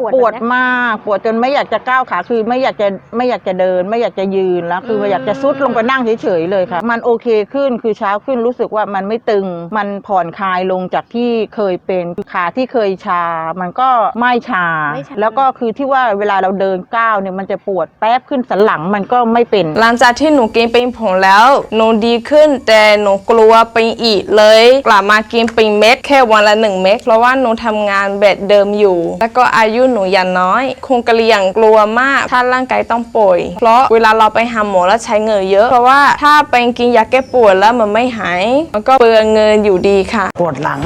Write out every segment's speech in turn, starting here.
ปวดปวดแบบเนี้ยมากปวดจนไม่อยากจะก้าวขาคือไม่อยากจะไม่อยากจะเดิน ไม่อยากจะยืนแล้วคือมอยากจะซุดลงไปนั่งเฉยๆเลยค่ะ มันโอเคขึ้นคือเช้าขึ้นรู้สึกว่ามันไม่ตึง มันผ่อนคลายลงจากที่เคยเป็นคือขาที่เคยชา มันก็ไม่ชาไม่ชา แล้วก็คือที่ว่าเวลาเราเดินก้าวเนี่ยมันจะปวดแป๊บขึ้นสันหลังมันก็ไม่เป็น หลังจากที่หนูกินเป็นผงแล้วหนูดีขึ้น แต่หนูกลัวเป็นอีกเลยกลับมากินเป็นเม็ดแค่วันละหนึ่งเม็ดเพราะว่าหนูทำงานแบบเดิมอยู่ แล้วก็อายุหนูยังน้อย คงกระเลียงกลัวมากถ้าร่างกายต้องป่วย เพราะเวลาเราไปหาหมอแล้วใช้เงินเยอะ เพราะว่าถ้าเป็นกินยาแก้ปวดแล้วมันไม่หายมันก็เปลืองเงินอยู่ดีค่ะ ปวดหลัง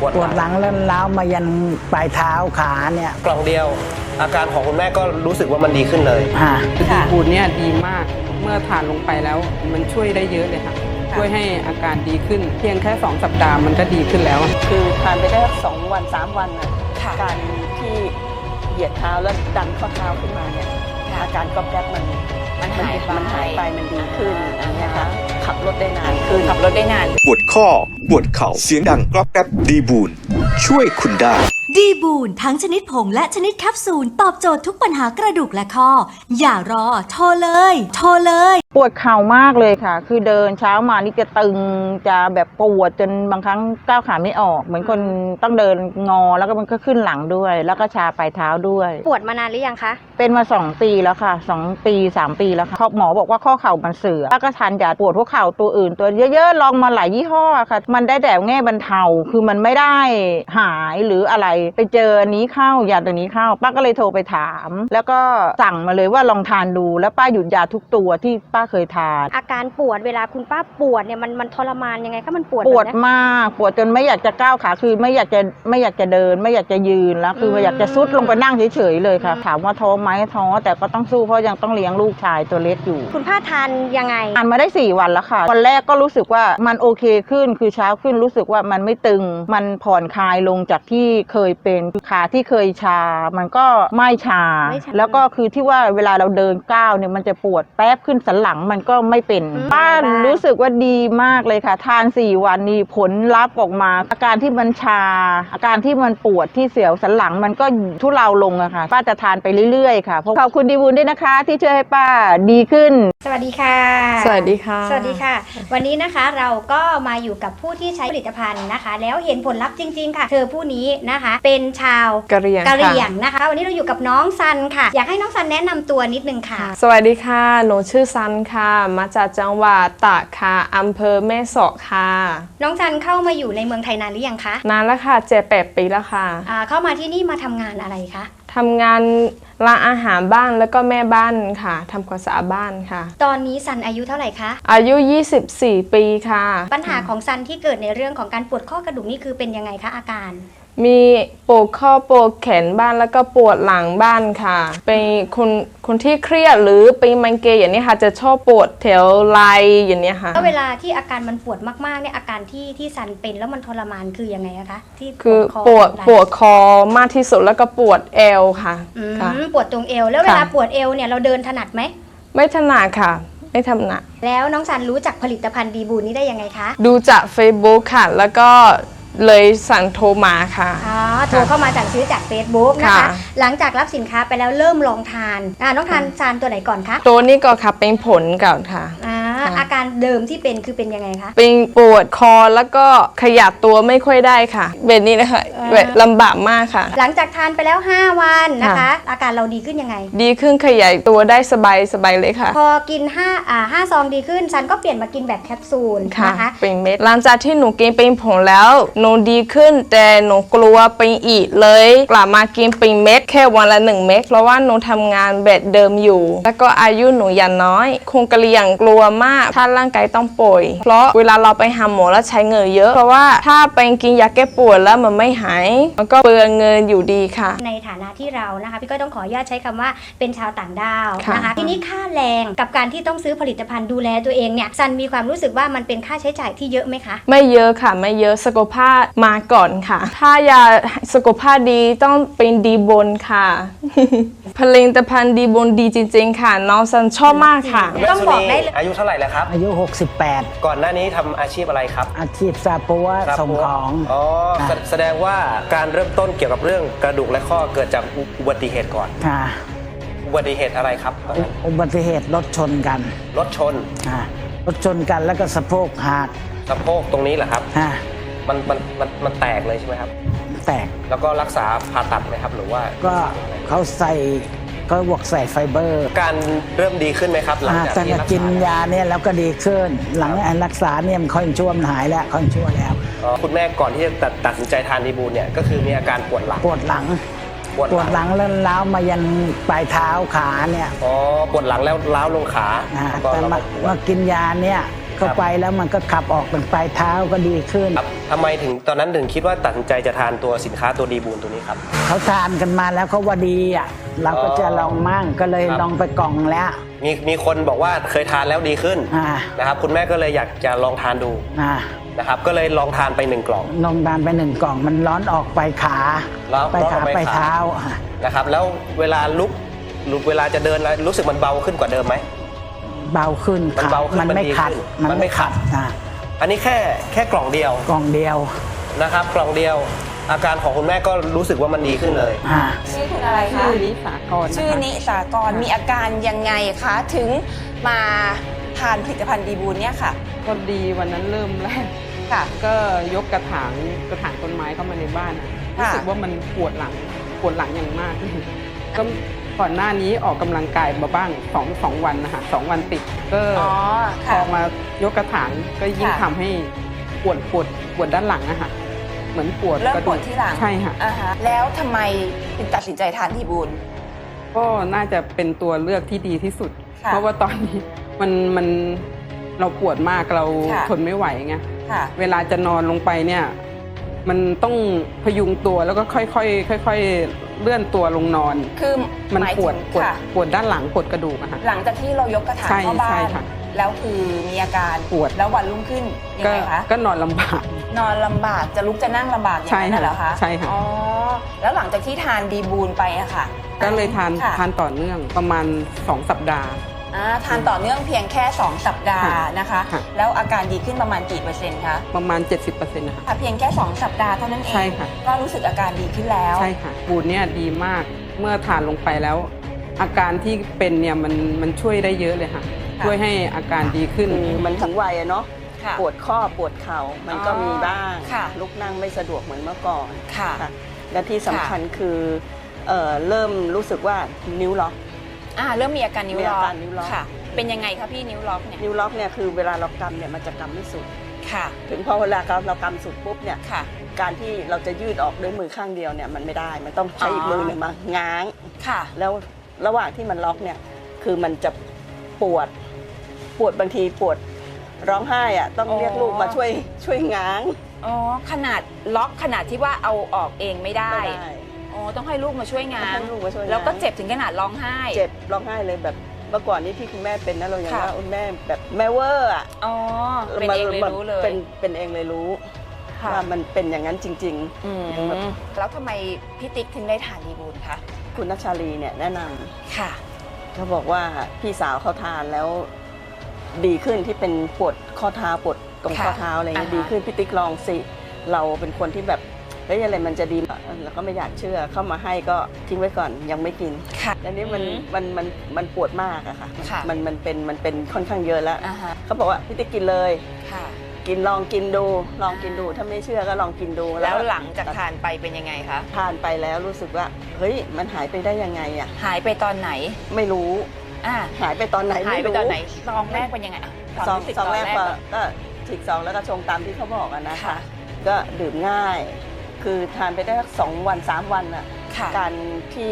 ปวดปวดหลังแล้วล้าวมายันปลายเท้าขาเนี่ยกล่องเดียว อาการของคุณแม่ก็รู้สึกว่ามันดีขึ้นเลย ฮะคือดีบูดเนี่ยดีมากเมื่อทานลงไปแล้วมันช่วยได้เยอะเลยค่ะ ช่วยให้อาการดีขึ้น เพียงแค่ 2 สัปดาห์มันก็ดีขึ้นแล้ว คือทานไปได้สองวันสามวันน่ะการที่เห ยียดเท้าแล้วดันข้อเท้าขึ้นมาเนี่ยอาการก๊อบแก๊บมันมันหายมันหายไปมันดีขึ้นนะคะขับรถได้นานขึ้นขับรถได้นานปวดข้อปวดเข่าเสียงดังกรอบแกรบดีบูนช่วยคุณได้ดีบูนทั้งชนิดผงและชนิดแคปซูล ตอบโจทย์ทุกปัญหากระดูกและข้อ อย่ารอ โทรเลย โทรเลย ปวดเข่ามากเลยค่ะ คือเดินเช้ามานี่จะตึงจะแบบปวดจนบางครั้งก้าวขาไม่ออก เหมือนคนต้องเดินงอแล้วก็มันก็ขึ้นหลังด้วย แล้วก็ชาปลายเท้าด้วย ปวดมานานหรือยังคะเป็นมาสองปีแล้วค่ะสองปีสามปีแล้วค่ะหมอบอกว่าข้อเข่ามันเสื่อมป้าก็ทานยาปวดหัวเข่าตัวอื่น ตัวเยอะๆลองมาหลายยี่ห้อค่ะ มันได้แต่แง่บรรเทาคือมันไม่ได้หายหรืออะไรไปเจออันนี้เข้ายาตัวนี้เข้าป้าก็เลยโทรไปถาม แล้วก็สั่งมาเลยว่าลองทานดูแล้วป้าหยุดยาทุกตัวที่ป้าเคยทาน อาการปวดเวลาคุณป้าปวดเนี่ยมันมันทรมานยังไงคะมันปวดปวดแบบเนี้ย มากปวดจนไม่อยากจะก้าวขาคือไม่อยากจะไม่อยากจะเดิน ไม่อยากจะยืนแล้ว คืออมอยากจะซุดลงไปนั่งเฉยๆเลยค่ะ อืม ถามว่าท้อไหมท้อแต่ก็ต้องสู้เพราะยังต้องเลี้ยงลูกชายตัวเล็กอยู่ คุณป้าทานยังไงทานมาได้ 4 วันแล้วค่ะ วันแรกก็รู้สึกว่ามันโอเคขึ้น คือเช้าขึ้นรู้สึกว่ามันไม่ตึง มันผ่อนคลายลงจากที่เคยเป็นคือขาที่เคยชา มันก็ไม่ชา ไม่ชา แล้วก็คือที่ว่าเวลาเราเดินก้าวเนี่ยมันจะปวดแป๊บขึ้นสันหลังมันก็ไม่เป็นอืมป้าบ้างรู้สึกว่าดีมากเลยค่ะ ทาน 4 วันนี้ผลลัพธ์ออกมา อาการที่มันชา อาการที่มันปวดที่เสียวสันหลังมันก็ทุเลาลงอะค่ะ ป้าจะทานไปเรื่อยๆค่ะเพราะขอบคุณดีบุญด้วยนะคะ ที่ช่วยให้ป้าดีขึ้น สวัสดีค่ะ สวัสดีค่ะ สวัสดีค่ะ วันนี้นะคะเราก็มาอยู่กับผู้ที่ใช้ผลิตภัณฑ์นะคะ แล้วเห็นผลลัพธ์จริง ๆ ค่ะ เธอผู้นี้นะคะ เป็นชาวกะเหรี่ยงกะเหรี่ยค่ะงนะคะ วันนี้เราอยู่กับน้องซันค่ะ อยากให้น้องซันแนะนำตัวนิดนึงค่ะ สวัสดีค่ะหนูชื่อซันค่ะ มาจากจังหวัดตากค่ะอำเภอแม่สอดค่ะ น้องซันเข้ามาอยู่ในเมืองไทยนานหรือยังคะนานแล้วค่ะเจ็ดแปดปีแล้วค่ะอ่าเข้ามาที่นี่มาทำงานอะไรคะ ทำงานร้านอาหารบ้านแล้วก็แม่บ้านค่ะทำความสะอาดบ้านค่ะ ตอนนี้ซันอายุเท่าไหร่คะ อายุ 24 ปีค่ะ ปัญหาของซันที่เกิดในเรื่องของการปวดข้อกระดูกนี่คือเป็นยังไงคะอาการ มีปวดข้อปวดแขนบ้านแล้วก็ปวดหลังบ้านค่ะ เป็นคนคนที่เครียดหรือเป็นไมันเกรอย่างนี้ค่ะ จะชอบปวดแถวไหล่อย่างนี้ค่ะแล้วเวลาที่อาการมันปวดมากๆเนี่ยอาการที่ที่ซันเป็นแล้วมันทรมานคือยังไงอะคะที่คือคอปวดไหล่ปวดคอมากที่สุดแล้วก็ปวดเอวค่ะอืมค่ะ ปวดตรงเอว แล้วเวลาค่ะ ปวดเอวเนี่ยเราเดินถนัดไหมไม่ถนัดค่ะ ไม่ถนัดแล้วน้องซันรู้จักผลิตภัณฑ์ดีบูนนี้ได้ยังไงคะ ดูจาก Facebook ค่ะ แล้วก็ เลยสั่งโทรมาค่ะ อ๋อโทรเข้ามาสั่งซื้อจาก Facebook นะคะ ค่ะ หลังจากรับสินค้าไปแล้วเริ่มลองทานอ่าน้องทานทานตัวไหนก่อนคะ ตัวนี้ก็ค่ะเป็นผลก่อนค่ะ อ่าค่ะ อาการเดิมที่เป็นคือเป็นยังไงคะ เป็นปวดคอแล้วก็ขยับตัวไม่ค่อยได้ค่ะแบบนี้นะคะอ่าแบบลำบากมากค่ะ หลังจากทานไปแล้ว 5 วันนะคะค่ะอาการเราดีขึ้นยังไง ดีขึ้นขยายตัวได้สบายสบายเลยค่ะ พอกิน5อ่าห้าซองดีขึ้นซันก็เปลี่ยนมากินแบบแคปซูลค่ะนะคะเป็นเม็ดหลังจากที่หนูกินเป็นผงแล้วหนูดีขึ้น แต่หนูกลัวเป็นอีกเลย กลับมากินเป็นเม็ดแค่วันละหนึ่งเม็ดเพราะว่าหนูทำงานแบบเดิมอยู่ แล้วก็อายุหนูยังน้อย คงกระเลียงกลัวมากถ้าร่างกายต้องป่วย เพราะเวลาเราไปหาหมอแล้วใช้เงินเยอะ เพราะว่าถ้าเป็นกินยาแก้ปวดแล้วมันไม่หาย มันก็เปลืองเงินอยู่ดีค่ะ ในฐานะที่เรานะคะพี่ก็ต้องขออนุญาตใช้คำว่าเป็นชาวต่างด้าวค่ะนะคะทีนี้ค่าแรงกับการที่ต้องซื้อผลิตภัณฑ์ดูแลตัวเองเนี่ยซันมีความรู้สึกว่ามันเป็นค่าใช้จ่ายที่เยอะไหมคะ ไม่เยอะค่ะ ไม่เยอะสุขภาพมาก่อนค่ะ ถ้าอยากสุขภาพดีต้องเป็นดีบนค่ะ ผลิตภัณฑ์ดีบนดีจริง ๆ ค่ะ น้องซันชอบมากค่ะแม่ต้องสุบอกนีได้เลย อายุเท่าไหร่แล้วครับ อายุ 68 ก่อนหน้านี้ทำอาชีพอะไรครับอาชีพซาปัวครับส่งของ อ๋อแสค่ะแสดงว่าการเริ่มต้นเกี่ยวกับเรื่องกระดูกและข้อเกิดจากอุอุบัติเหตุก่อน ค่ะอุบัติเหตุอะไรครับอุอุบัติเหตุรถชนกันรถชนค่ะรถชนกันแล้วก็สะโพกหักสะโพกตรงนี้เหรอครับ ค่ะมันมันมันมันแตกเลยใช่ไหมครับ แตกแล้วก็รักษาผ่าตัดไหมครับ หรือว่าก็เขาใส่ ก็บวกใส่ไฟเบอร์การเริ่มดีขึ้นไหมครับ หลังอ่าจากแต่ที่ก็รักกินษายาเนี่ยแล้วก็ดีขึ้น หลังรักษาเนี่ยมันค่อยชั่วมันหายแล้วค่อยชั่วแล้ว อ๋อคุณแม่ก่อนที่จะตัดตัดสินใจทานดีบูลเนี่ยก็คือมีอาการปวดหลัง ปวดหลัง ปวดปวดหลังแล้วล้าวมายันปลายเท้าขาเนี่ยอ๋อปวดหลังแล้วล้าวลงขาอ่าก็แต่เรามาก็ปวมาด กินยาเนี่ยเข้าไปแล้วมันก็ขับออกเป็นปลายเท้าก็ดีขึ้น ครับทำไมถึงตอนนั้นถึงคิดว่าตัดสินใจจะทานตัวสินค้าตัวดีบูลตัวนี้ครับ เขาทานกันมาแล้วเขาว่าดีอะ เราก็จะลองมั่งก็เลยครับ ลองไปกล่องแล้ว มีมีคนบอกว่าเคยทานแล้วดีขึ้นอ่า นะครับคุณแม่ก็เลยอยากจะลองทานดูอ่านะครับก็เลยลองทานไปหนึ่งกล่องลองทานไปหนึ่งกล่องมันร้อนออกไปขาร้อนไปร้อนอขาอกไปไปขา เท้าอะนะครับแล้วเวลาลุกลุกเวลาจะเดินแล้วรู้สึกมันเบาขึ้นกว่าเดิมไหม เบาขึ้นมันเบาขึ้นมันไม่มันดีขัดขึ้นมันไม่ขัด อะอันนี้แค่แค่กล่องเดียวกล่องเดียวนะครับ กล่องเดียว อาการของคุณแม่ก็รู้สึกว่ามันดีขึ้นเลย อ่าชื่อคุณอะไรคะ ชื่อนิสากรนะคะชื่อนิสากรมีอาการยังไงคะถึงมาทานผลิตภัณฑ์ดีบูลเนี่ยค่ะก็ดีวันนั้นเริ่มแรกค่ะ ก็ยกกระถางกระถางต้นไม้เข้ามาในบ้านอะรู้สึกว่ามันปวดหลังปวดหลังอย่างมาก ก็ก่อนหน้านี้ออกกำลังกายมาบ้างสองสองวันนะคะสองวันติดก็อ๋อพค่ะ อมายกกระถางก็ยิ่งค่ะ ทำให้ปวดปวดปวดด้านหลังอะค่ะ เหมือนปวดเริ่มกระปดูวดกที่หลังใช่ค่ะอ่าฮะแล้วทำไมถึงตัดสินใจทานดีบูล ก็น่าจะเป็นตัวเลือกที่ดีที่สุด ค่ะเพราะว่าตอนนี้มันมันเราปวดมากเราค่ะ ทนไม่ไหวไงค่ะเวลาจะนอนลงไปเนี่ย มันต้องพยุงตัวแล้วก็ค่อยๆค่อย ๆ เลื่อนตัวลงนอน คือมันหายปวดถึงปวดค่ะ ปวดด้านหลังปวดกระดูกอะค่ะ หลังจากที่เรายกกระถางใช่เข้าบ้าใช่นค่ะ แล้วคือมีอาการปวด แล้ววันรุ่งขึ้นยังก็ไงคะ ก็นอนลำบาก นอนลำบากจะลุกจะนั่งลำบากอย่างนั้นใช่ค่ะน่ะเหรอคะใช่ค่ะ อ๋อแล้วหลังจากที่ทานดีบูลไปอะค่ะก็เลยทานค่ะทานต่อเนื่องประมาณ 2 สัปดาห์ อ่าทานต่อเนื่องเพียงแค่ 2 สัปดาห์ค่ะนะคะ ค่ะ แล้วอาการดีขึ้นประมาณกี่เปอร์เซ็นต์คะประมาณ 70%นะคะค่ะเพียงแค่ 2 สัปดาห์เท่านั้นเองใช่ค่ะ ก็รู้สึกอาการดีขึ้นแล้ว ใช่ค่ะบูนเนี่ยดีมากเมื่อทานลงไปแล้ว อาการที่เป็นเนี่ยมันมันช่วยได้เยอะเลยค่ะค่ะ ช่วยให้อาการดีขึ้น คือมันถึงวัยอะเนาะค่ะ ปวดข้อปวดเข่ามันก็อ๋อมีบ้างค่ะลุกนั่งไม่สะดวกเหมือนเมื่อก่อนค่ะค่ะและที่สำคัญคือเอ่อเริ่มรู้สึกว่านิ้วล็อก อ่าเริ่มมีอาการนิ้วมีล็อาอกการนิ้วล็อก ค่ะ เป็นยังไงคะพี่นิ้วล็อกเนี่ยนิ้วล็อกเนี่ยคือเวลาเรากำเนี่ยมันจะกำไม่สุด ค่ะถึงพอเวลาเราเรากำสุดปุ๊บเนี่ยค่ะ การที่เราจะยืดออกด้วยมือข้างเดียวเนี่ยมันไม่ได้มันต้องใช้อีกมือหนึ่งมาง้าง ค่ะ แล้วระหว่างที่มันล็อกเนี่ยคือมันจะปวดป วดบางทีปวดร้องไห้อะต้องอ๋อเรียกลูกมาช่วยช่วยง้างอ๋อขนาดล็อกขนาดที่ว่าเอาออกเองไม่ได้ไม่ได้อ๋อต้องให้ลูกมาช่วยงานต้องให้ลูกมาช่วยงานแล้วก็เจ็บถึงขนาดร้องไห้ เจ็บร้องไห้เลยแบบเมื่อก่อนนี้ที่คุณแม่เป็นนะเรายังค่ะ ว่าคุณแม่แบบแม่เวอร์อะอ๋อเป็นเองเลยรู้เลยเป็นเป็นเองเลยรู้ค่ะว่ามันเป็นอย่างนั้นจริง อืมยังแบบ แล้วทำไมพี่ติ๊กถึงได้ทานดีบูลคะๆ คุณนัชชาลีเนี่ยแนะนำค่ะ เขาบอกว่าพี่สาวเขาทานแล้ว ดีขึ้นที่เป็นปวดข้อเท้าปวดตรงค่ะข้อเท้าอะไรเงี้ยอ่าฮะ ดีขึ้นพี่ติ๊กลองสิ เราเป็นคนที่แบบเฮ้ยอะไรมันจะดีแล้วก็ไม่อยากเชื่อเข้ามาให้ก็ทิ้งไว้ก่อนยังไม่กิน ค่ะ อันนี้มันอืมมันมันมันปวดมากอะค่ะ ค่ะ มันมันเป็นมันเป็นค่อนข้างเยอะแล้ว อ่าฮะเขาบอกว่าพี่ติ๊กกินเลย ค่ะ กินลองกินดู ลองกินดูถ้าไม่เชื่อก็ลองกินดูแล้วหลังจากทานไปเป็นยังไงคะ ทานไปแล้วรู้สึกว่า เฮ้ยมันหายไปได้ยังไงอะหายไปตอนไหน ไม่รู้ อ่าหายไปตอนไหนหายไม่ไปรู้ตอนไหนซองแรกเป็นยังไงอะความซองรู้สึกซองตอนแรกแรกก็แบบก็ฉีกซองแล้วก็ชงตามที่เขาบอกอะนะคะ ค่ะ ก็ดื่มง่าย คือทานไปได้สักสองวันสามวันอะค่ะการที่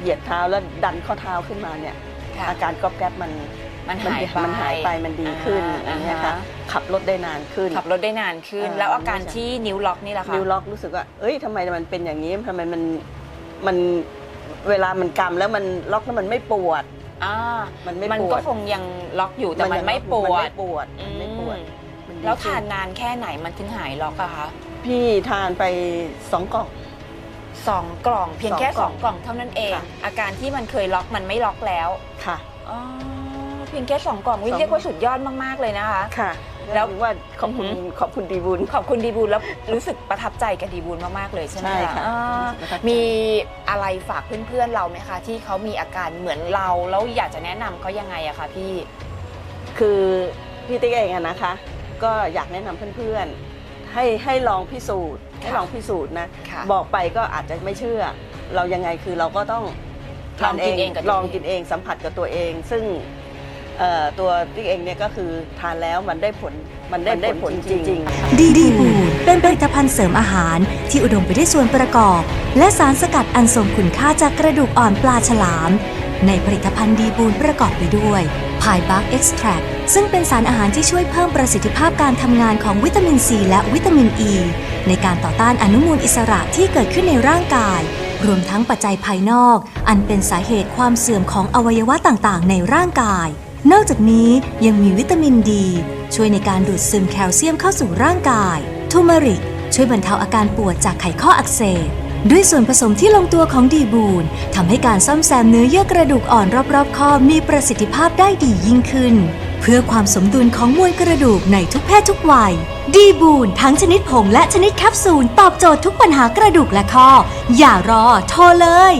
เหยียดเท้าแล้วดันข้อเท้าขึ้นมาเนี่ยค่ะอาการก๊อบแก๊บมันมันหายไปมันหายไปมันดีขึ้นอ่าอย่างเงี้ยอ่าค่ะฮะขับรถได้นานขึ้น ขับรถได้นานขึ้น เออ แล้วอาการไม่ใช่ที่นิ้วล็อกนี่แหละคะนิ้วล็อกรู้สึกว่า เอ้ยทำไมมันเป็นอย่างนี้ทำไมมัน มัน เวลามันกำแล้วมันล็อกแล้วมันไม่ปวด อ่ามันไม่มันปวก็ดคงยังล็อกอยู่แต่มันยังไม่ปวมันดไม่ปวด มันไม่ปวดอืม มันดีแล้วขึ้ทานนานแค่ไหนมันถึงหายล็อกอะคะพี่ทานไปสองกล่อง สองกล่องเพียงแค่สองกล่องสองกล่องเท่านั้นเอง ค่ะ อาการที่มันเคยล็อกมันไม่ล็อกแล้วค่ะ อ๋อพียงแค่สองกล่องวิสอง เรียกว่าสุดยอดมากๆเลยนะคะ ค่ะ แล้แล้ววถือว่าขอบคุณอือหือขอบคุณดีบุญ ขอบคุณดีบูลแล้วรู้สึกประทับใจกับดีบูลมากๆเลยใช่ไหมใช่ค่ะอ่ารู้สึกประทับใจ มีอะไรฝากเพื่อนๆเราไหมคะ ที่เขามีอาการเหมือนเราแล้วอยากจะแนะนำเขายังไงอะคะพี่ คือพี่ติ๊กเองอะนะคะ ก็อยากแนะนำเพื่อนๆ ให้ให้ลองพิสูจน์ให้ลองพิสูจน์นะ ค่ะบอกไปก็อาจจะไม่เชื่อ เรายังไงคือเราก็ต้องทานลองกินเองกับตัวเอง ลองกินเองสัมผัสกับตัวเอง ซึ่งเอ่อ ตัวติ๊กเองเนี่ยก็คือทานแล้วมันได้ผลมันได้ผลจริงๆ ดีดีบูดเป็นผลิตภัณฑ์เสริมอาหารที่อุดมไปด้วยส่วนประกอบ และสารสกัดอันทรงคุณค่าจากกระดูกอ่อนปลาฉลาม ในผลิตภัณฑ์ดีบูนประกอบไปด้วยพายบักเอ็กซ์แทรซึ่งเป็นสารอาหารที่ช่วยเพิ่มประสิทธิภาพการทำงานของวิตามินซีและวิตามินอ e, ีในการต่อต้านอนุมูลอิสระที่เกิดขึ้นในร่างกาย รวมทั้งปัจจัยภายนอก อันเป็นสาเหตุความเสื่อมของอวัยวะต่างๆ ในร่างกาย นอกจากนี้ยังมีวิตามินดี ช่วยในการดูดซึมแคลเซียมเข้าสู่ร่างกาย ทูมาริก ช่วยบรรเทาอาการปวดจากไขข้ออักเสบ ด้วยส่วนผสมที่ลงตัวของดีบูนทำให้การซ่อมแซมเนื้อเยื่อกระดูกอ่อนรอบๆข้อมีประสิทธิภาพได้ดียิ่งขึ้น เพื่อความสมดุลของมวลกระดูกในทุกเพศทุกวัย ดีบูนทั้งชนิดผงและชนิดแคปซูลตอบโจทย์ทุกปัญหากระดูกและข้อ อย่ารอโทรเลย